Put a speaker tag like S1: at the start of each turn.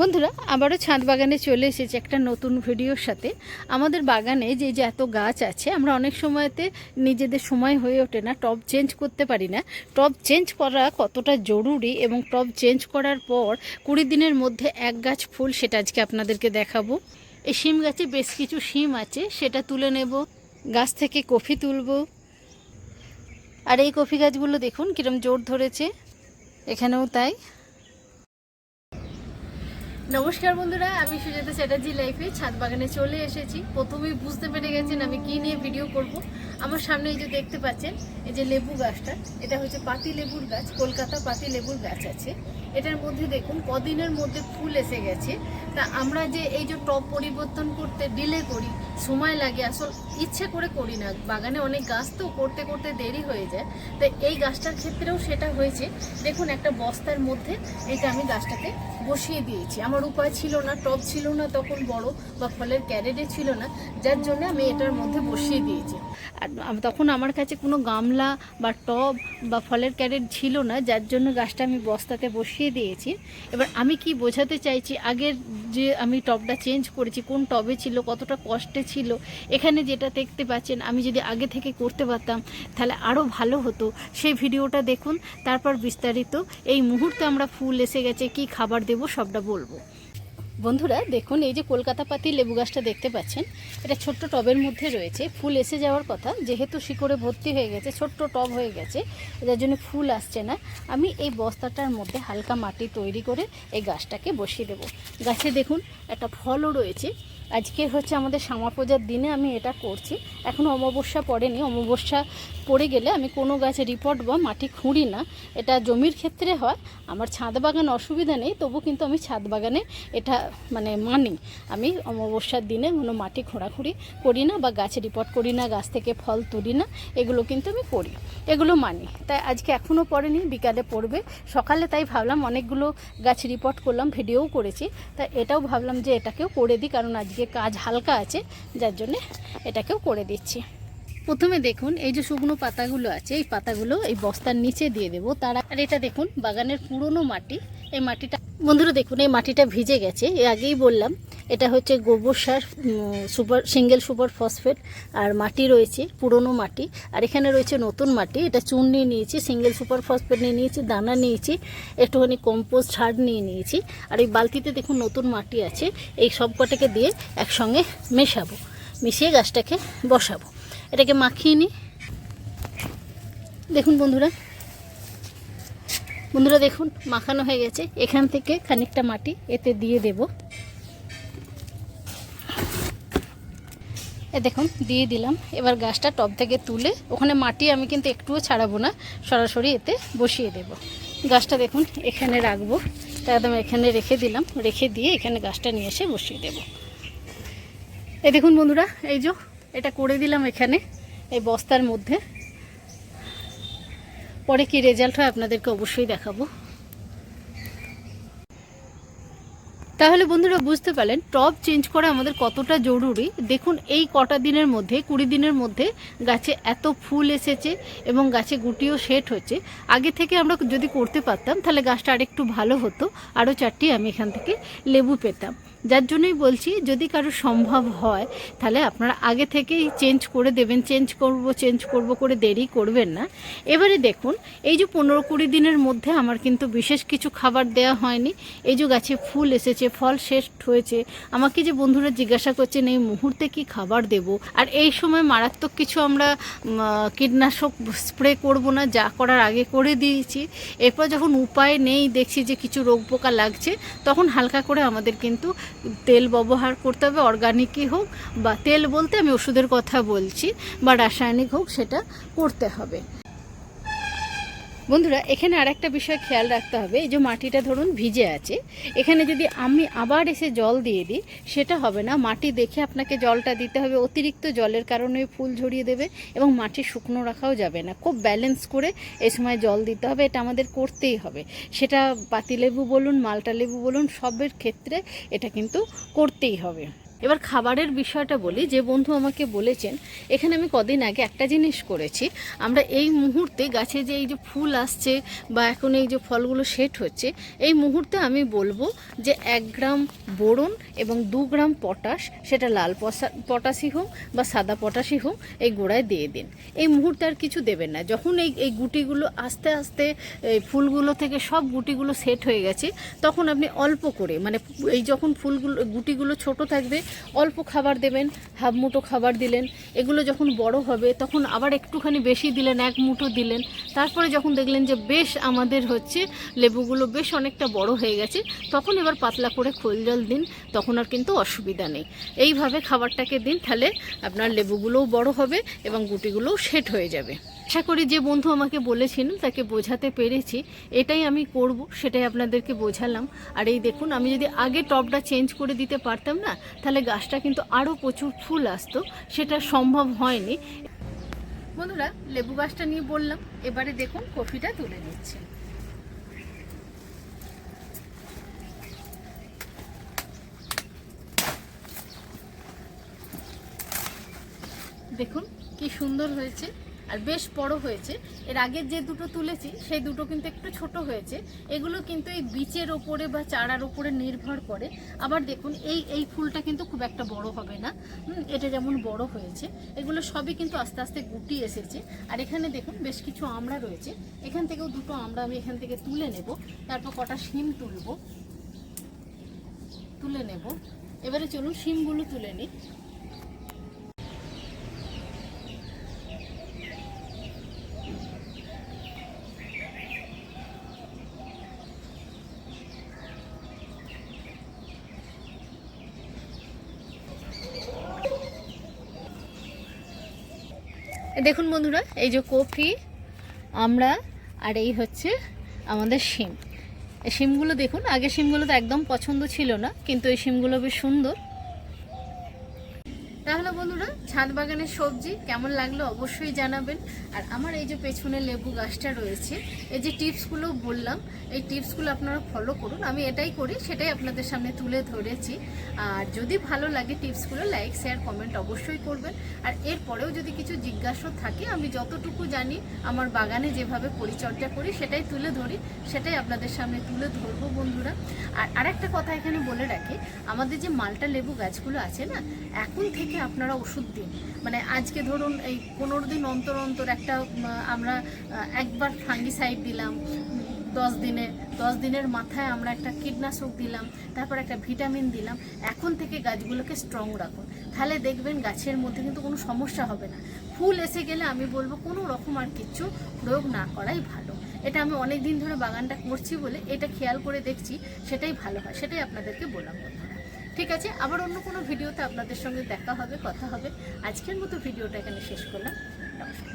S1: বন্ধুরা, আবারও ছাদ বাগানে চলে এসেছি একটা নতুন ভিডিওর সাথে। আমাদের বাগানে যে যে এত গাছ আছে, আমরা অনেক সময়তে নিজেদের সময় হয়ে ওঠে না, টব চেঞ্জ করতে পারি না। টব চেঞ্জ করা কতটা জরুরি এবং টব চেঞ্জ করার পর কুড়ি দিনের মধ্যে এক গাছ ফুল সেটা আজকে আপনাদেরকে দেখাবো। এই শিম গাছে বেশ কিছু শিম আছে, সেটা তুলে নেব, গাছ থেকে কফি তুলবো। আর এই কফি গাছগুলো দেখুন কিরম জোর ধরেছে, এখানেও তাই। নমস্কার বন্ধুরা, আমি সুজাতা চ্যাটার্জি লাইফে ছাদ বাগানে চলে এসেছি। প্রথমেই বুঝতে পেরে গেছেন আমি কি নিয়ে ভিডিও করব। আমার সামনে এই যে দেখতে পাচ্ছেন, এই যে লেবু গাছটা, এটা হচ্ছে পাতি লেবুর গাছ, কলকাতা পাতি লেবুর গাছ আছে। এটার মধ্যে দেখুন, কদিনের মধ্যে ফুল এসে গেছে। তা আমরা যে এই যে টপ পরিবর্তন করতে ডিলে করি, সময় লাগে, আসল ইচ্ছে করে করি না। বাগানে অনেক গাছ তো করতে করতে দেরি হয়ে যায়। তো এই গাছটার ক্ষেত্রেও সেটা হয়েছে। দেখুন, একটা বস্তার মধ্যে এটা আমি গাছটাকে বসিয়ে দিয়েছি। আমার উপায় ছিল না, টব ছিল না তখন বড় বা ফলের ক্যারেটে ছিল না। যার জন্য আমি এটার মধ্যে বসিয়ে দিয়েছি। আর তখন আমার কাছে কোনো গামলা বা টব বা ফলের ক্যারেট ছিল না। যার জন্য গাছটা আমি বস্তাতে বসিয়ে দিয়েছি। এবার আমি কি বোঝাতে চাইছি, আগের যে আমি টবটা চেঞ্জ করেছি, কোন টবে ছিল, কতটা কষ্টে ছিল, এখানে যেটা দেখতে পাচ্ছেন, আমি যদি আগে থেকে করতে পারতাম, তাহলে আরও ভালো হতো। সেই ভিডিওটা দেখুন, তারপর বিস্তারিত। এই মুহূর্তে আমরা ফুল এসে গেছে, কি খাবার দেব সবটা বলব। বন্ধুরা, দেখুন, এই যে কলকাতা পাতি লেবু গাছটা দেখতে পাচ্ছেন, এটা ছোট্ট টবের মধ্যে রয়েছে, ফুল এসে যাওয়ার কথা, যেহেতু শিকড়ে ভর্তি হয়ে গেছে, ছোট্ট টব হয়ে গেছে, যার জন্য ফুল আসছে না, আমি এই বস্তাটার মধ্যে হালকা মাটি তৈরি করে এই গাছটাকে বসিয়ে দেবো। গাছে দেখুন, একটা ফলও রয়েছে আজকে হচ্ছে আমাদের শ্যামা পূজার দিনে আমি এটা করছি। এখনও অমাবস্যা পড়েনি। অমাবস্যা পড়ে গেলে আমি কোনো গাছে রিপোর্ট বা মাটি খুঁড়ি না। এটা জমির ক্ষেত্রে হয়। আমার ছাদ বাগান অসুবিধা নেই, তবু কিন্তু আমি ছাদ বাগানে এটা মানে মানি। আমি অমাবস্যার দিনে কোনো মাটি খোঁড়াখুঁড়ি করি না বা গাছে রিপোর্ট করি না, গাছ থেকে ফল তুলি না। এগুলো কিন্তু আমি করি। এগুলো মানি। তাই আজকে এখনও পড়েনি, বিকালে পড়বে। সকালে তাই ভাবলাম অনেকগুলো গাছ রিপোর্ট করলাম ভিডিওও করেছি। তাই এটাও ভাবলাম যে এটাকেও করে দিই, কারণ আজকে কাজ হালকা আছে, যার জন্যে এটাকেও করে দিচ্ছি। প্রথমে দেখুন, এই যে শুকনো পাতাগুলো আছে, এই পাতাগুলো এই বস্তার নিচে দিয়ে দেবো। তারা আর এটা দেখুন, বাগানের পুরনো মাটি। এই মাটিটা বন্ধুরা দেখুন, এই মাটিটা ভিজে গেছে। এই আগেই বললাম এটা হচ্ছে গোবর সার সুপার, সিঙ্গেল সুপার ফসফেট, আর মাটি রয়েছে, পুরনো মাটি। আর এখানে রয়েছে নতুন মাটি, এটা চুন নিয়ে নিয়েছি, সিঙ্গেল সুপার ফসফেট নিয়ে নিয়েছি, দানা নিয়েছি, একটুখানি কম্পোস্ট সার নিয়ে নিয়েছি। আর এই বালতিতে দেখুন নতুন মাটি আছে, এই সব কটাকে দিয়ে একসঙ্গে মেশাবো, মিশিয়ে গাছটাকে বসাবো। এটাকে মাখিয়ে নিই। দেখুন বন্ধুরা বন্ধুরা দেখুন, মাখানো হয়ে গেছে, এখান থেকে খানিকটা মাটি এতে দিয়ে দেব। এ দেখুন, দিয়ে দিলাম। এবার গাছটা টব থেকে তুলে ওখানে মাটি আমি কিন্তু একটুও ছাড়াবো না, সরাসরি এতে বসিয়ে দেব। গাছটা দেখুন, এখানে রাখব। একদম এখানে রেখে দিলাম, রেখে দিয়ে এখানে গাছটা নিয়ে এসে বসিয়ে দেব। এ দেখুন বন্ধুরা, এই যে এটা করে দিলাম এখানে, এই বস্তার মধ্যে। পরে কি রেজাল্ট হয় আপনাদেরকে অবশ্যই দেখাবো। তাহলে বন্ধুরা বুঝতে পারলেন, টব চেঞ্জ করা আমাদের কতটা জরুরি। দেখুন, এই কটা দিনের মধ্যে, কুড়ি দিনের মধ্যে গাছে এত ফুল এসেছে এবং গাছে গুটিও সেট হচ্ছে আগে থেকে আমরা যদি করতে পারতাম, তাহলে গাছটা আরেকটু ভালো হতো। আরও চারটি আমি এখান থেকে লেবু পেতাম। যার জন্যই বলছি, যদি কারও সম্ভব হয়, তাহলে আপনারা আগে থেকেই চেঞ্জ করে দেবেন, চেঞ্জ করব চেঞ্জ করব করে দেরি করবেন না। এবারে দেখুন, এই যে পনেরো কুড়ি দিনের মধ্যে আমার কিন্তু বিশেষ কিছু খাবার দেওয়া হয়নি। এই যে গাছে ফুল এসেছে, ফল শেষ হয়েছে। আমাকে যে বন্ধুরা জিজ্ঞাসা করছেন, এই মুহূর্তে কি খাবার দেব? আর এই সময় মারাত্মক কিছু আমরা কীটনাশক স্প্রে করব না, যা করার আগে করে দিয়েছি। এরপর যখন উপায় নেই, দেখছি যে কিছু রোগ পোকা লাগছে, তখন হালকা করে আমাদের কিন্তু তেল ব্যবহার করতে হবে অর্গানিকই হোক বা তেল বলতে আমি ওষুধের কথা বলছি বা রাসায়নিক হোক, সেটা করতে হবে। বন্ধুরা, এখানে আর একটা বিষয় খেয়াল রাখতে হবে। এই যে মাটিটা ধরুন ভিজে আছে, এখানে যদি আমি আবার এসে জল দিয়ে দিই, সেটা হবে না। মাটি দেখে আপনাকে জলটা দিতে হবে। অতিরিক্ত জলের কারণে ফুল ঝরিয়ে দেবে এবং মাটি শুকনো রাখাও যাবে না। খুব ব্যালেন্স করে এই সময় জল দিতে হবে। এটা আমাদের করতেই হবে। সেটা পাতিলেবু বলুন, মালটা লেবু বলুন, সবের ক্ষেত্রে এটা কিন্তু করতেই হবে। এবার খাবারের বিষয়টা বলি। যে বন্ধু আমাকে বলেছেন, এখানে আমি কদিন আগে একটা জিনিস করেছি। আমরা এই মুহূর্তে গাছে যে এই যে ফুল আসছে বা এখন এই যে ফলগুলো সেট হচ্ছে, এই মুহূর্তে আমি বলব যে এক গ্রাম বোরন এবং দু গ্রাম পটাশ, সেটা লাল পটাশই হোক বা সাদা পটাশই হোক, এই গোড়ায় দিয়ে দিন। এই মুহূর্তে আর কিছু দেবেন না। যখন এই এই গুটিগুলো আস্তে আস্তে, এই ফুলগুলো থেকে সব গুটিগুলো সেট হয়ে গেছে, তখন আপনি অল্প করে মানে এই যখন ফুলগুলো, গুটিগুলো ছোট থাকবে অল্প খাবার দেবেন, হাফ মুঠো খাবার দিলেন, এগুলো যখন বড় হবে তখন আবার একটুখানি বেশি দিলেন, এক মুঠো দিলেন। তারপরে যখন দেখলেন যে বেশ আমাদের হচ্ছে লেবুগুলো বেশ অনেকটা বড় হয়ে গেছে, তখন এবার পাতলা করে খোল জল দিন, তখন আর কিন্তু অসুবিধা নেই। এইভাবে খাবারটাকে দিন, তাহলে আপনার লেবুগুলোও বড় হবে এবং গুটিগুলোও সেট হয়ে যাবে। আশা করি যে বন্ধু আমাকে বলেছেন তাকে বোঝাতে পেরেছি। এটাই আমি করব, সেটাই আপনাদেরকে বোঝালাম। আর এই দেখুন, আমি যদি আগে টবটা চেঞ্জ করে দিতে পারতাম না, তাহলে গাছটা কিন্তু আরও প্রচুর ফুল আসতো। সেটা সম্ভব হয়নি। বন্ধুরা, লেবু গাছটা নিয়ে বললাম, এবারে দেখুন, কফিটা তুলে নিচ্ছে। দেখুন, কি সুন্দর হয়েছে। আর বেশ বড় হয়েছে। এর আগের যে দুটো তুলেছি, সেই দুটো কিন্তু একটু ছোট হয়েছে। এগুলো কিন্তু এই বীচের ওপরে বা চারার ওপরে নির্ভর করে। আবার দেখুন, এই এই ফুলটা কিন্তু খুব একটা বড় হবে না। এটা যেমন বড় হয়েছে, এগুলো সবই কিন্তু আস্তে আস্তে গুটি এসেছে। আর এখানে দেখুন, বেশ কিছু আমড়া রয়েছে। এখান থেকেও দুটো আমড়া আমি এখান থেকে তুলে নেব। তারপর কটা শিম তুলবো। তুলে নেব। এবারে চলুন শিমগুলো তুলে নিই। দেখুন বন্ধুরা, এই যে কফি আমরা, আর এই হচ্ছে আমাদের শিম। এই শিমগুলো দেখুন, আগে শিমগুলো তো একদম পছন্দ ছিল না, কিন্তু এই শিমগুলো বেশ সুন্দর। তাহলে বন্ধুরা ছাদ বাগানের সবজি কেমন লাগল অবশ্যই জানাবেন। আর আমার এই যে পেছনে লেবু গাছটা রয়েছে, এই যে টিপসগুলো বললাম, এই টিপসগুলো আপনারা ফলো করুন। আমি এটাই করি, সেটাই আপনাদের সামনে তুলে ধরেছি। আর যদি ভালো লাগে টিপসগুলো, লাইক, শেয়ার, কমেন্ট অবশ্যই করবেন। আর এরপরেও যদি কিছু জিজ্ঞাসা থাকে, আমি যতটুকু জানি, আমার বাগানে যেভাবে পরিচর্যা করি, সেটাই তুলে ধরি, সেটাই আপনাদের সামনে তুলে ধরবো বন্ধুরা। আর আরেকটা কথা এখানে বলে রাখি, আমাদের যে মালটা লেবু গাছগুলো আছে না, এখন থেকে আপনারা ওষুধ দিন। মানে আজকে ধরুন এই পনেরো দিন অন্তর অন্তর একটা আমরা একবার ফাঙ্গিসাইড দিলাম, দশ দিনে, দশ দিনের মাথায় আমরা একটা কীটনাশক দিলাম, তারপর একটা ভিটামিন দিলাম, এখন থেকে গাছগুলোকে স্ট্রং রাখুন। তাহলে দেখবেন গাছের মধ্যে কিন্তু কোনো সমস্যা হবে না। ফুল এসে গেলে আমি বলব কোনো রকম আর কিচ্ছু প্রয়োগ না করাই ভালো। এটা আমি অনেক দিন ধরে বাগানটা করছি বলে এটা খেয়াল করে দেখছি, সেটাই ভালো হয়, সেটাই আপনাদেরকে বললাম ঠিক আছে, আবার অন্য কোনো ভিডিওতে আপনাদের সঙ্গে দেখা হবে, কথা হবে। আজকের মতো ভিডিওটা এখানে শেষ করলাম। নমস্কার।